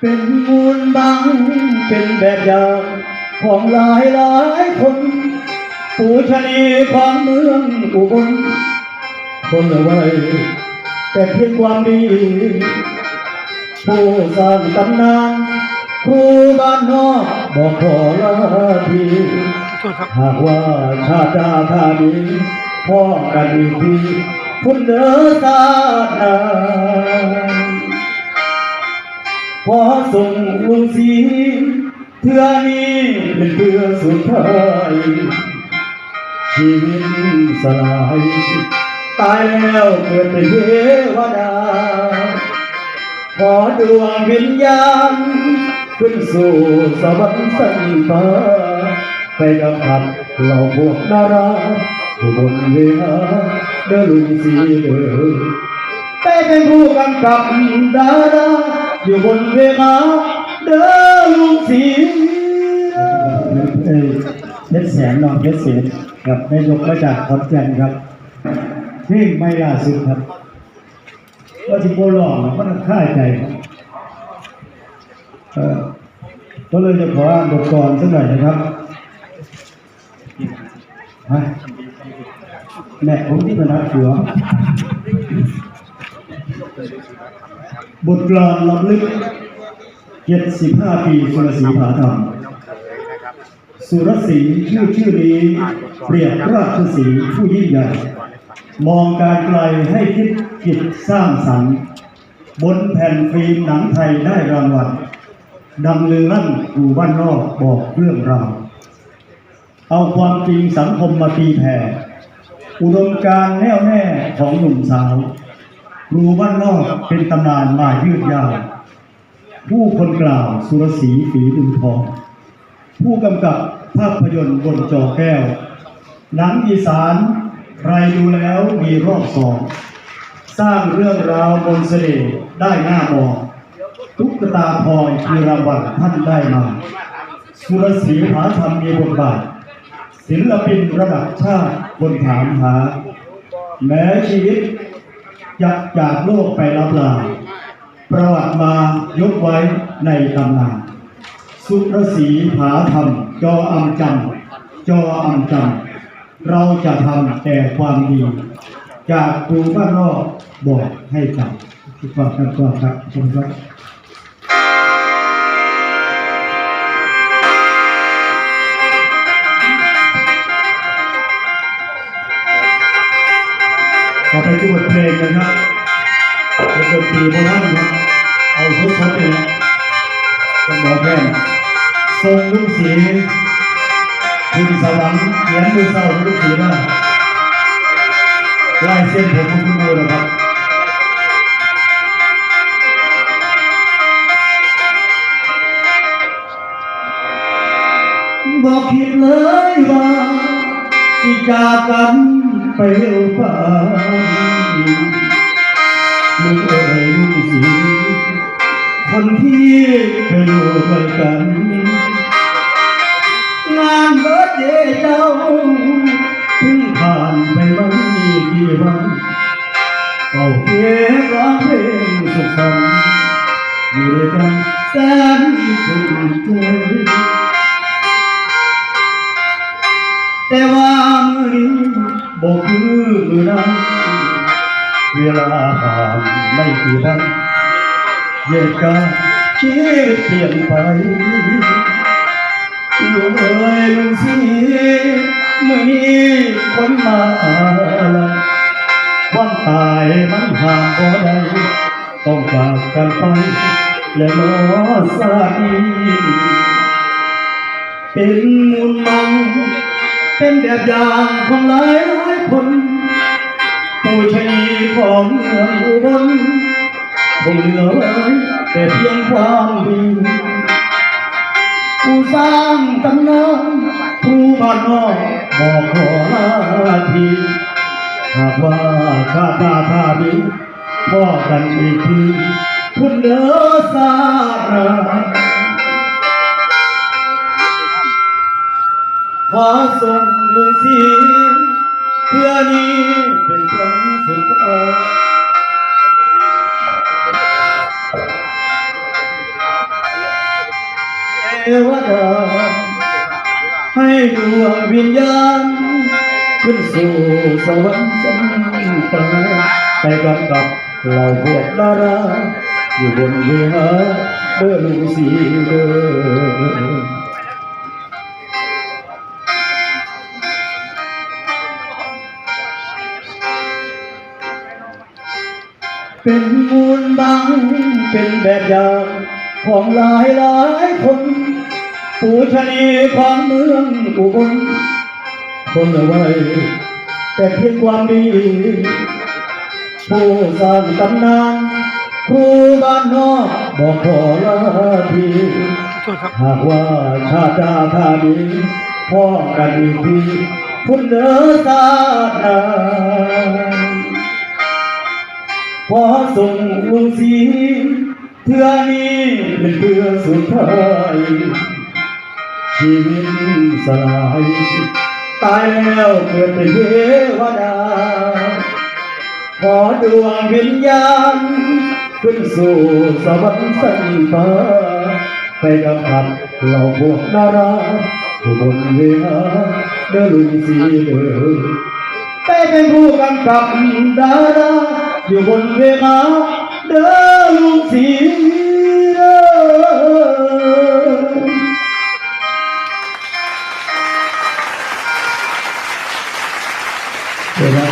เป็นมูลบังเป็นแบบอย่างของหลายหลายคนปูชนีของเมืองอุบลคนเอาไว้แต่เพียงความดีผู้สร้างตำนานครูบ้านนอกบอกขอลาทีโทษครับหากว่าชาติหน้าท่านี้พ่อกันอีกทีคุณเดินตาหนา ขอส่งลุงสีเพื่อนี้เป็นเพื่อสุดท้ายชีวิตสลายตายแล้วเกิดเป็นเทวดา ขอดวงวิญญาณขึ้นสู่สวรรค์สันฟ้าไปกับขับเราพวกดาราผู้บนเวหาเดินลุงสีเดินไปเป็นผู้กำกับดารา อยู่บนเวหาเดินลุงสีเอ้ยเพชรแสนนอนเพชรเสียนครับได้ยกมาจากขอนแก่นครับเพลงไม่ล่าสุดครับว่าที่โบหลอกมันค่ายใจครับเออก็เลยจะขออ่านบทกลอนสักหน่อยนะครับฮะแม่ผมที่เป็นนักหัว บทกลอนลำลึกเจ็ดสิบห้าปีสุรศรีผาธรรม สุรศรีชื่อชื่อนี้เปรียบราชสีห์ผู้ยิ่งใหญ่ มองการไกลให้คิดกิจสร้างสรรค์ บนแผ่นฟิล์มหนังไทยได้รางวัลดังลือลั่นอยู่บ้านนอกบอกเรื่องราว เอาความจริงสังคมมาตีแผ่ อุดมการณ์แน่วแน่ของหนุ่มสาว ครูบ้านนอกเป็นตำนานมายืดยาว ผู้คนกล่าวสุรศรีฝีบุญทอง ผู้กำกับภาพยนตร์บนจอแก้ว หนังอีสานใครดูแล้วมีรอบสอง สร้างเรื่องราวบนเสน่ห์ได้หน้ามองทุกตาพอยคือรางวัลท่านได้มา สุรศรีหาธรรมมีบทบาท ศิลปินระดับชาติบนถามหา แม้ชีวิต จะจากโลกไปรับลาประวัติมายกไว้ในตำนาน สุรศีผาธรรม จออำจำจออำจำเราจะทำแต่ความดี จากครูบ้านนอกบอกให้จำที่ก่อนกันก่อนครับขอบคุณครับ ต่อไปคือบทเพลงนะครับเป็นดนตรีโบราณครับเอาทุกคนเลยนะเป็นหมอแพทย์ทรงลูกสีคุณสวรรค์เขียนมือเศร้าลูกสีนะลายเส้นผมของคุณดูนะครับบอกผิดเลยว่า สิจากกันไปเร็วไป่านลูกเอ๋ยลูกสีคนที่เคยอยู่ด้วยกัน งานเบิร์ดเดย์เจ้าเพิ่งผ่านไปไม่กี่วันเป่าเพียงร้องเพลงสุขสันต์อยู่ด้วยกันแสนสุขใจ เวลาผ่านไม่กี่วันเหตุการณ์ชีวิตเปลี่ยนไปลูกเอ๋ยลุงสีมือนี้คนมาลัยวันตายมันห่างบ่ได้ต้องจากกันไปและรอสายเป็นมูลมังเป็นแบบอย่างของหลายหลายคนผู้ชนี ของเมืองอุบลคงเหลือไว้แต่เพียงความดีผู้สร้างตำนานผู้บ้านนอกบอกขอลาทีหากว่าชาติหน้าท่าดีพ่อกันอีกทีคุณเด้อสาราขอส่งมือเสียง เพื่อนี้เป็นครั้งสุดท้ายวดาให้ดวงวิญญาณขึ้นสู่สวรรค์สันฟ้าไปกับกับเราพวกดาราอยู่บนเวหาเดินสีเดิน เป็นมูลบังเป็นแบบอย่างของหลายหลายคนปูชนีของเมืองอุบลคนเอาไว้แต่เพียงความดี ผู้สร้างตำนานครูบ้านนอกบอกขอลาทีหากว่าชาติาท่าดีพ่อกันอีกทีคุณเดินตาหนา ส่งลุงสีเพื่อนี้เป็นเพื่อสุดท้ายชีวิตสลายตายแล้วเกิดเป็นเทวดา ขอดวงวิญญาณขึ้นสู่สวรรค์สันฟ้าไปกับขับเหล่าพวกดาราผู้บนเวหาเดินลุยสีเดินไปเป็นผู้กำกับดารา อยู่บนเวหาเดินลุยสีเดี๋ยวนะ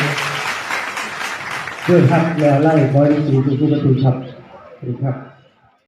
เพื่อพักแล้วไล่คอยดูทุกประตูครับสวัสดีครับ